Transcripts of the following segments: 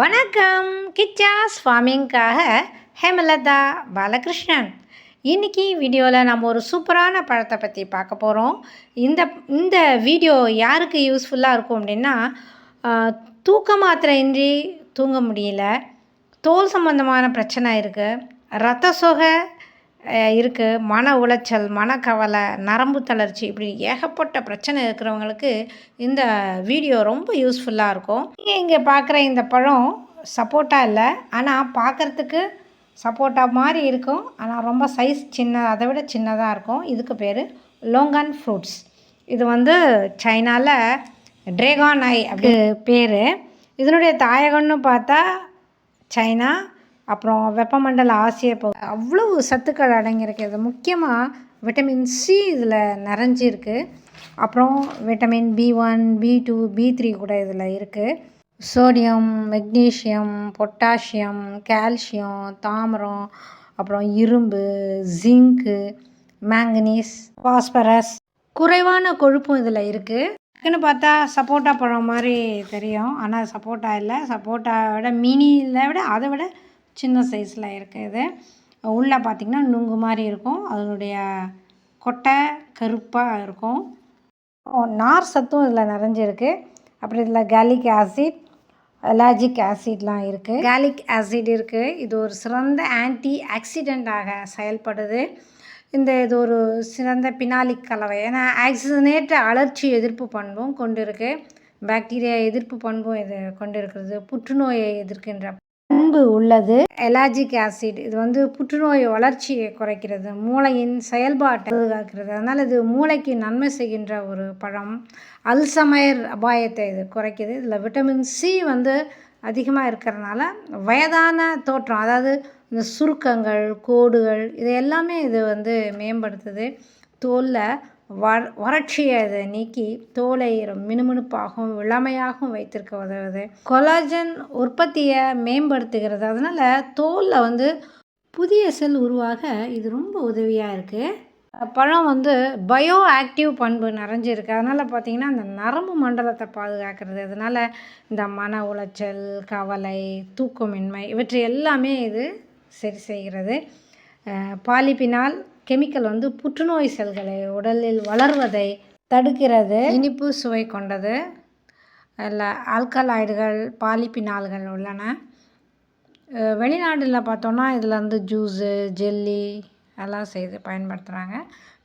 வணக்கம். கிச்சாஸ் ஃபார்மிங்காக ஹேமலதா பாலகிருஷ்ணன். இன்னைக்கு வீடியோவில் நம்ம ஒரு சூப்பரான பழத்தை பற்றி பார்க்க போகிறோம் இந்த இந்த வீடியோ யாருக்கு யூஸ்ஃபுல்லாக இருக்கும் அப்படின்னா தூக்க மாத்திரை இன்றி தூங்க முடியல. தோல் சம்பந்தமான பிரச்சனை இருக்குது ரத்த சொகை இருக்குது மன உளைச்சல் மனக்கவலை நரம்பு தளர்ச்சி இப்படி ஏகப்பட்ட பிரச்சனை இருக்கிறவங்களுக்கு இந்த வீடியோ ரொம்ப யூஸ்ஃபுல்லாக இருக்கும். நீங்கள் இங்கே பார்க்குற இந்த பழம் சப்போட்டா இல்லை. ஆனால் பார்க்குறதுக்கு சப்போட்டா மாதிரி இருக்கும். ஆனால் ரொம்ப சைஸ் சின்ன அதை விட சின்னதாக இருக்கும். இதுக்கு பேர் லோங்கன் ஃப்ரூட்ஸ் இது வந்து சைனாவில் ட்ரேகான் ஐ அப்படி பேர். இதனுடைய தாயகம்னு பார்த்தா சைனா அப்புறம் வெப்பமண்டல ஆசிய பகுதி அவ்வளவு சத்துக்கள் அடங்கியிருக்கு. இது முக்கியமாக விட்டமின் சி இதில் நிறைஞ்சிருக்கு. அப்புறம் vitamin B one B two B three கூட இதில் இருக்குது சோடியம் மெக்னீஷியம் பொட்டாசியம் கால்சியம் தாமிரம் அப்புறம் இரும்பு ஜிங்க்கு மேங்கனீஸ் பாஸ்பரஸ் குறைவான கொழுப்பும் இதில் இருக்குது டக்குன்னு பார்த்தா சப்போட்டா பழம் மாதிரி தெரியும். ஆனால் சப்போட்டா இல்லை. சப்போட்டாவை விட மினியில் விட அதை விட சின்ன சைஸில் இருக்குது இது. உள்ளே பார்த்திங்கன்னா நுங்கு மாதிரி இருக்கும். அதனுடைய கொட்டை கருப்பாக இருக்கும். நார் சத்தும் இதில் நிறைஞ்சிருக்கு. அப்புறம் இதில் கேலிக் ஆசிட் அலாஜிக் ஆசிட்லாம் இருக்குது கேலிக் ஆசிட் இருக்குது இது ஒரு சிறந்த ஆன்டி ஆக்சிடெண்ட்டாக செயல்படுது. இந்த இது ஒரு சிறந்த பினாலிக் கலவை. ஏன்னா ஆக்சிஜனேற்ற அலர்ச்சி எதிர்ப்பு பண்பும் கொண்டு இருக்குது பாக்டீரியா எதிர்ப்பு பண்பும் இது கொண்டு இருக்கிறது புற்றுநோயை எதிர்க்கின்ற பண்பு உள்ளது. எலாஜிக் ஆசிட் இது வந்து புற்றுநோய் வளர்ச்சியை குறைக்கிறது மூளையின் செயல்பாட்டை பாதுகாக்கிறது. அதனால் இது மூளைக்கு நன்மை செய்கின்ற ஒரு பழம். அல்சமயர் அபாயத்தை இது குறைக்குது. இதில் விட்டமின் சி வந்து அதிகமாக இருக்கிறதுனால வயதான தோற்றம் அதாவது இந்த சுருக்கங்கள் கோடுகள் இது எல்லாமே இது வந்து மேம்படுத்துது. தோலில் வர வறட்சியை இதை நீக்கி தோலை மினுமினுப்பாகவும் இளமையாகவும் வைத்திருக்க உதவுது. கொலாஜன் உற்பத்தியை மேம்படுத்துகிறது. அதனால் தோலில் வந்து புதிய செல் உருவாக இது ரொம்ப உதவியாக இருக்குது பழம் வந்து பயோ ஆக்டிவ் பண்பு நிறைஞ்சிருக்கு. அதனால் பார்த்திங்கன்னா அந்த நரம்பு மண்டலத்தை பாதுகாக்கிறது அதனால் இந்த மன உளைச்சல் கவலை தூக்கமின்மை இவற்றை எல்லாமே இது சரி செய்கிறது. பாலிப்பினால் கெமிக்கல் வந்து புற்றுநோய் செல்களை உடலில் வளர்வதை தடுக்கிறது. இனிப்பு சுவை கொண்டது. அதில் ஆல்கலாய்டுகள் பாலிபினால்கள் உள்ளன. வெளிநாட்டில் பார்த்தோன்னா இதில் வந்து ஜூஸு ஜெல்லி எல்லாம் செய்து பயன்படுத்துகிறாங்க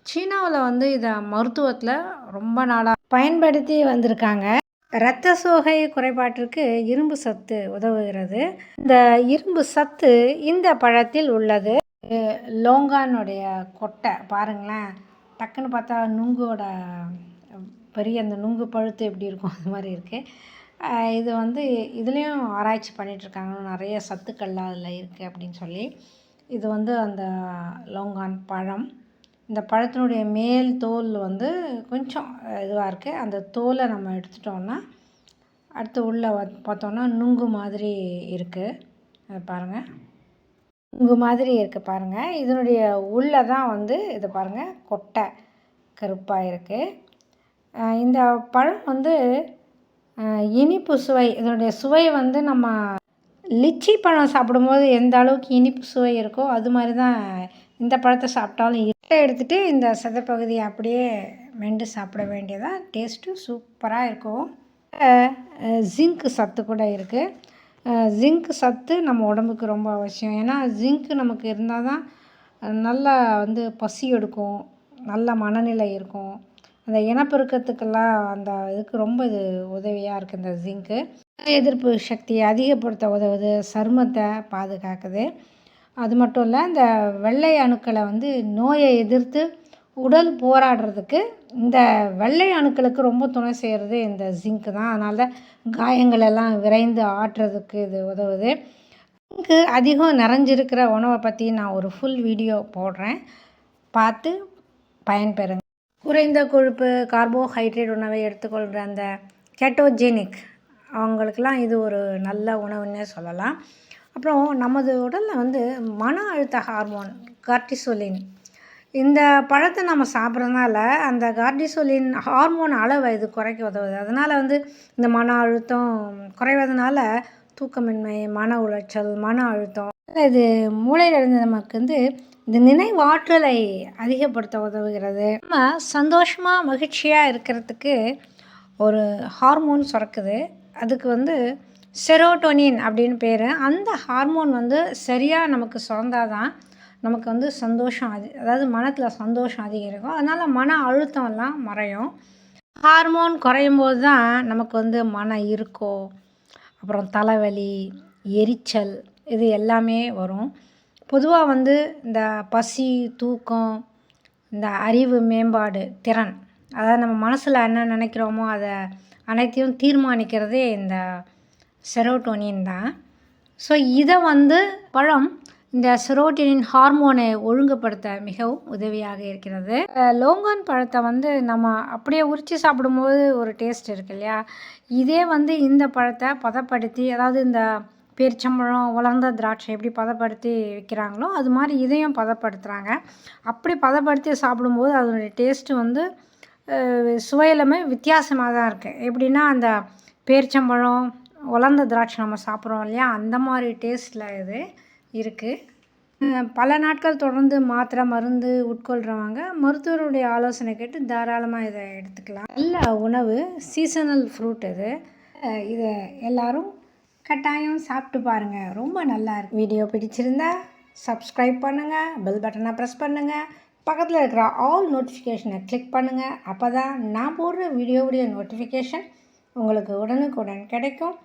சீனாவில் வந்து இதை மருத்துவத்தில் ரொம்ப நாளாக பயன்படுத்தி வந்திருக்காங்க. இரத்த சோகை குறைபாட்டிற்கு இரும்பு சத்து உதவுகிறது. இந்த இரும்பு சத்து இந்த பழத்தில் உள்ளது. லோங்கானுடைய கொட்டை பாருங்களேன். டக்குன்னு பார்த்தா நுங்கோட பெரிய அந்த நுங்கு பழுத்து எப்படி இருக்கும் அது மாதிரி இருக்குது இது வந்து இதுலேயும் ஆராய்ச்சி பண்ணிகிட்ருக்காங்க நிறைய சத்துக்கள்லாம் அதில் இருக்குது அப்படின்னு சொல்லி. இது வந்து அந்த லோங்கான் பழம். இந்த பழத்தினுடைய மேல் தோல் வந்து கொஞ்சம் இதுவாக இருக்குது அந்த தோலை நம்ம எடுத்துட்டோம்னா அடுத்து உள்ளே பார்த்தோன்னா நுங்கு மாதிரி இருக்குது பாருங்கள் உங்கள் மாதிரி இருக்குது பாருங்கள் இதனுடைய உள்ளே தான் வந்து இது பாருங்கள் கொட்டை கருப்பாக இருக்குது இந்த பழம் வந்து இனிப்பு சுவை இதனுடைய சுவை வந்து நம்ம லிச்சி பழம் சாப்பிடும்போது எந்த அளவுக்கு இனிப்பு சுவை இருக்கோ அது மாதிரி தான் இந்த பழத்தை சாப்பிட்டாலும் இட்டை எடுத்துகிட்டு இந்த சதப்பகுதியை அப்படியே மெண்டு சாப்பிட வேண்டியதாக டேஸ்ட்டு சூப்பராக இருக்கும். ஜிங்க் சத்து கூட இருக்குது ஜிங்க் சத்து நம்ம உடம்புக்கு ரொம்ப அவசியம். ஏன்னா ஜிங்க் நமக்கு இருந்தால் தான் நல்லா வந்து பசி எடுக்கும் நல்ல மனநிலை இருக்கும். அந்த இனப்பெருக்கத்துக்கெல்லாம் அந்த இதுக்கு ரொம்ப இது உதவியாக இருக்குது இந்த ஜிங்க்கு எதிர்ப்பு சக்தியை அதிகப்படுத்த உதவுது சருமத்தை பாதுகாக்குது. அது மட்டும் இல்லை இந்த வெள்ளை அணுக்களை வந்து நோயை எதிர்த்து உடல் போராடுறதுக்கு இந்த வெள்ளை அணுக்களுக்கு ரொம்ப துணை செய்கிறது இந்த ஜிங்க்கு தான். அதனால காயங்கள் எல்லாம் விரைந்து ஆற்றுறதுக்கு இது உதவுது. ஜிங்க்கு அதிகம் நிறைஞ்சிருக்கிற உணவை பற்றி நான் ஒரு ஃபுல் வீடியோ போடுறேன். பார்த்து பயன்பெறுங்க. குறைந்த கொழுப்பு கார்போஹைட்ரேட் உணவை எடுத்துக்கொள்கிற அந்த கெட்டோஜெனிக் அவங்களுக்கெல்லாம் இது ஒரு நல்ல உணவுன்னே சொல்லலாம். அப்புறம் நமது உடலில் வந்து மன அழுத்த ஹார்மோன் கார்டிசோலின் இந்த பழத்தை நம்ம சாப்பிட்றதுனால அந்த கார்டிசோலின் ஹார்மோன் அளவை இது குறைக்க உதவுது. அதனால் வந்து இந்த மன அழுத்தம் குறைவதனால தூக்கமின்மை மன உளைச்சல் மன அழுத்தம். இது மூளையிலிருந்து நமக்கு வந்து இந்த நினைவாற்றலை அதிகப்படுத்த உதவுகிறது. நம்ம சந்தோஷமாக மகிழ்ச்சியாக இருக்கிறதுக்கு ஒரு ஹார்மோன் சுரக்குது. அதுக்கு வந்து செரோட்டோனின் அப்படின்னு பேர். அந்த ஹார்மோன் வந்து சரியாக நமக்கு சுரந்தாதான் நமக்கு வந்து சந்தோஷம் அது அதாவது மனத்தில் சந்தோஷம் அதிகரிக்கும். அதனால் மன அழுத்தம்லாம் மறையும். ஹார்மோன் குறையும் போது தான் நமக்கு வந்து மன இருக்கோ அப்புறம் தலைவலி எரிச்சல் இது எல்லாமே வரும். பொதுவாக வந்து இந்த பசி தூக்கம் இந்த அறிவு மேம்பாடு திறன் அதாவது நம்ம மனசில் என்ன நினைக்கிறோமோ அதை அனைத்தையும் தீர்மானிக்கிறதே இந்த செரோட்டோனின் தான். ஸோ இதை வந்து பழம் இந்த செரோட்டினின் ஹார்மோனை ஒழுங்குபடுத்த மிகவும் உதவியாக இருக்கிறது. லோங்கான் பழத்தை வந்து நம்ம அப்படியே உரித்து சாப்பிடும்போது ஒரு டேஸ்ட் இருக்கு இல்லையா? இதே வந்து இந்த பழத்தை பதப்படுத்தி அதாவது இந்த பேரிச்சம்பழம் உலர்ந்த திராட்சை எப்படி பதப்படுத்தி விற்கிறாங்களோ அது மாதிரி இதையும் பதப்படுத்துகிறாங்க அப்படி பதப்படுத்தி சாப்பிடும்போது அதனுடைய டேஸ்ட்டு வந்து சுவையிலுமே வித்தியாசமாக தான் இருக்குது எப்படின்னா அந்த பேரிச்சம்பழம் உலர்ந்த திராட்சை நம்ம சாப்பிட்றோம் இல்லையா? அந்த மாதிரி டேஸ்ட்டில் இது. இருக்குது பல நாட்கள் தொடர்ந்து மாத்திரை மருந்து உட்கொள்கிறவங்க மருத்துவருடைய ஆலோசனை கேட்டு தாராளமாக இதை எடுத்துக்கலாம். நல்ல உணவு சீசனல் ஃப்ரூட் இது. இதை எல்லோரும் கட்டாயம் சாப்பிட்டு பாருங்கள் ரொம்ப நல்லா இருக்கு. வீடியோ பிடிச்சிருந்தா சப்ஸ்கிரைப் பண்ணுங்கள் பெல் பட்டனை ப்ரெஸ் பண்ணுங்கள் பக்கத்தில் இருக்கிற ஆல் நோட்டிஃபிகேஷனை கிளிக் பண்ணுங்கள் அப்போ தான் நான் போடுற வீடியோவுடைய நோட்டிஃபிகேஷன் உங்களுக்கு உடனுக்குடன் கிடைக்கும்.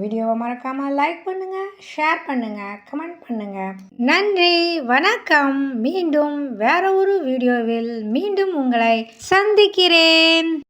வீடியோவை மறக்காமல் லைக் பண்ணுங்கள் ஷேர் பண்ணுங்கள் கமெண்ட் பண்ணுங்கள் நன்றி வணக்கம். மீண்டும் வேற ஒரு வீடியோவில் மீண்டும் உங்களை சந்திக்கிறேன்.